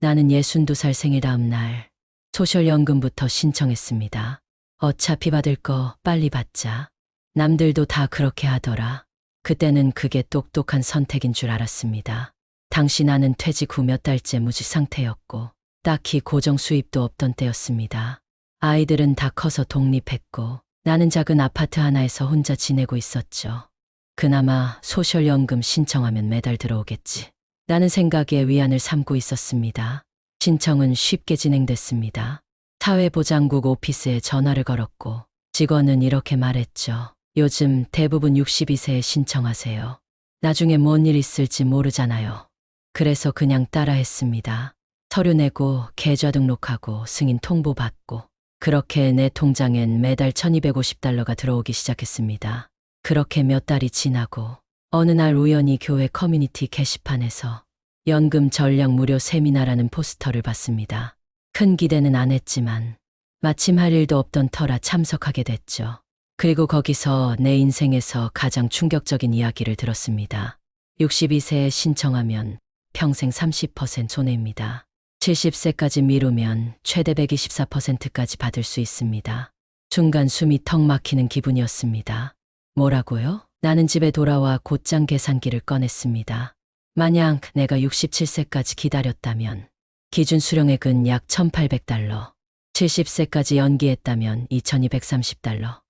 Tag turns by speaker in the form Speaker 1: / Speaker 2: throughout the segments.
Speaker 1: 나는 62살 생일 다음 날 소셜연금부터 신청했습니다. 어차피 받을 거 빨리 받자. 남들도 다 그렇게 하더라. 그때는 그게 똑똑한 선택인 줄 알았습니다. 당시 나는 퇴직 후 몇 달째 무직 상태였고 딱히 고정 수입도 없던 때였습니다. 아이들은 다 커서 독립했고 나는 작은 아파트 하나에서 혼자 지내고 있었죠. 그나마 소셜연금 신청하면 매달 들어오겠지. 라는 생각에 위안을 삼고 있었습니다. 신청은 쉽게 진행됐습니다. 사회보장국 오피스에 전화를 걸었고 직원은 이렇게 말했죠. 요즘 대부분 62세에 신청하세요. 나중에 뭔 일 있을지 모르잖아요. 그래서 그냥 따라했습니다. 서류 내고 계좌 등록하고 승인 통보 받고 그렇게 내 통장엔 매달 1250달러가 들어오기 시작했습니다. 그렇게 몇 달이 지나고 어느 날 우연히 교회 커뮤니티 게시판에서 연금 전략 무료 세미나라는 포스터를 봤습니다. 큰 기대는 안 했지만 마침 할 일도 없던 터라 참석하게 됐죠. 그리고 거기서 내 인생에서 가장 충격적인 이야기를 들었습니다. 62세에 신청하면 평생 30% 손해입니다. 70세까지 미루면 최대 124%까지 받을 수 있습니다. 순간 숨이 턱 막히는 기분이었습니다. 뭐라고요? 나는 집에 돌아와 곧장 계산기를 꺼냈습니다. 만약 내가 67세까지 기다렸다면 기준 수령액은 약 1800달러, 70세까지 연기했다면 2230달러,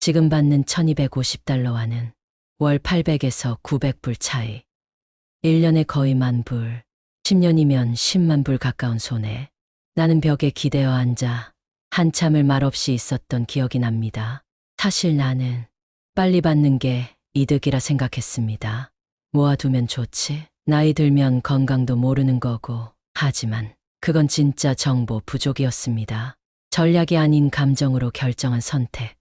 Speaker 1: 지금 받는 1250달러와는 월 800에서 900불 차이, 1년에 거의 만 불, 10년이면 10만 불 가까운 손해. 나는 벽에 기대어 앉아 한참을 말없이 있었던 기억이 납니다. 사실 나는 빨리 받는 게 이득이라 생각했습니다. 모아두면 좋지. 나이 들면 건강도 모르는 거고. 하지만 그건 진짜 정보 부족이었습니다. 전략이 아닌 감정으로 결정한 선택.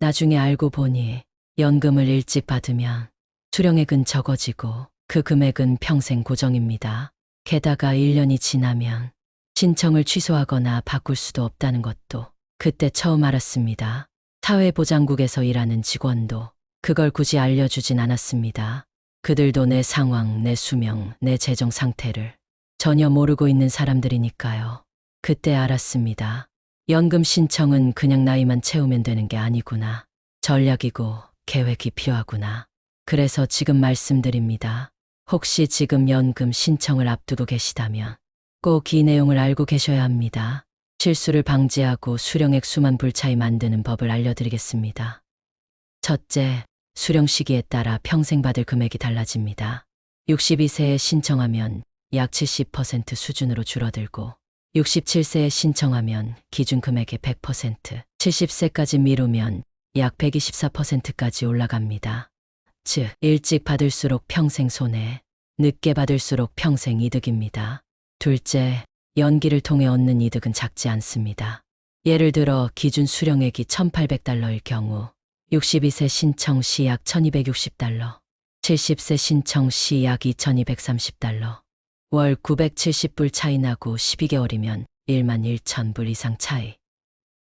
Speaker 1: 나중에 알고 보니 연금을 일찍 받으면 수령액은 적어지고 그 금액은 평생 고정입니다. 게다가 1년이 지나면 신청을 취소하거나 바꿀 수도 없다는 것도 그때 처음 알았습니다. 사회보장국에서 일하는 직원도 그걸 굳이 알려주진 않았습니다. 그들도 내 상황, 내 수명, 내 재정 상태를 전혀 모르고 있는 사람들이니까요. 그때 알았습니다. 연금 신청은 그냥 나이만 채우면 되는 게 아니구나. 전략이고 계획이 필요하구나. 그래서 지금 말씀드립니다. 혹시 지금 연금 신청을 앞두고 계시다면 꼭 이 내용을 알고 계셔야 합니다. 실수를 방지하고 수령액 수만 불 차이 만드는 법을 알려드리겠습니다. 첫째, 수령 시기에 따라 평생 받을 금액이 달라집니다. 62세에 신청하면 약 70% 수준으로 줄어들고 67세에 신청하면 기준 금액의 100%, 70세까지 미루면 약 124%까지 올라갑니다. 즉, 일찍 받을수록 평생 손해, 늦게 받을수록 평생 이득입니다. 둘째, 연기를 통해 얻는 이득은 작지 않습니다. 예를 들어 기준 수령액이 1,800달러일 경우 62세 신청 시 약 1,260달러, 70세 신청 시 약 2,230달러, 월 970불 차이 나고 12개월이면 1만 1천 불 이상 차이.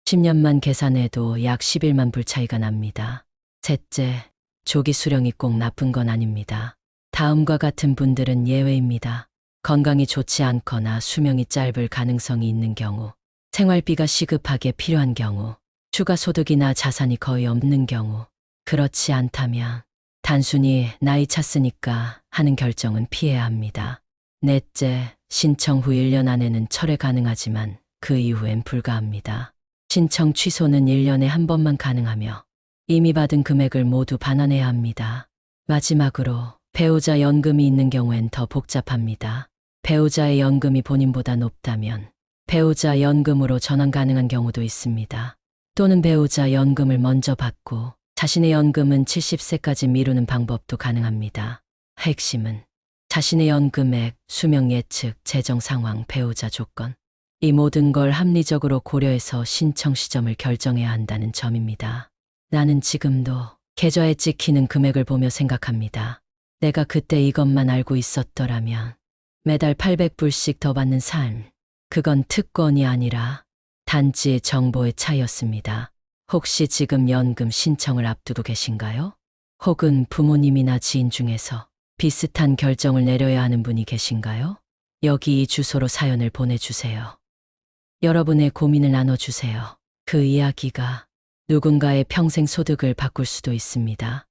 Speaker 1: 10년만 계산해도 약 11만 불 차이가 납니다. 셋째, 조기 수령이 꼭 나쁜 건 아닙니다. 다음과 같은 분들은 예외입니다. 건강이 좋지 않거나 수명이 짧을 가능성이 있는 경우, 생활비가 시급하게 필요한 경우, 추가 소득이나 자산이 거의 없는 경우, 그렇지 않다면 단순히 나이 찼으니까 하는 결정은 피해야 합니다. 넷째, 신청 후 1년 안에는 철회 가능하지만 그 이후엔 불가합니다. 신청 취소는 1년에 한 번만 가능하며 이미 받은 금액을 모두 반환해야 합니다. 마지막으로 배우자 연금이 있는 경우엔 더 복잡합니다. 배우자의 연금이 본인보다 높다면 배우자 연금으로 전환 가능한 경우도 있습니다. 또는 배우자 연금을 먼저 받고 자신의 연금은 70세까지 미루는 방법도 가능합니다. 핵심은 자신의 연금액, 수명 예측, 재정 상황, 배우자 조건. 이 모든 걸 합리적으로 고려해서 신청 시점을 결정해야 한다는 점입니다. 나는 지금도 계좌에 찍히는 금액을 보며 생각합니다. 내가 그때 이것만 알고 있었더라면 매달 800불씩 더 받는 삶. 그건 특권이 아니라 단지 정보의 차이였습니다. 혹시 지금 연금 신청을 앞두고 계신가요? 혹은 부모님이나 지인 중에서 비슷한 결정을 내려야 하는 분이 계신가요? 여기 이 주소로 사연을 보내주세요. 여러분의 고민을 나눠주세요. 그 이야기가 누군가의 평생 소득을 바꿀 수도 있습니다.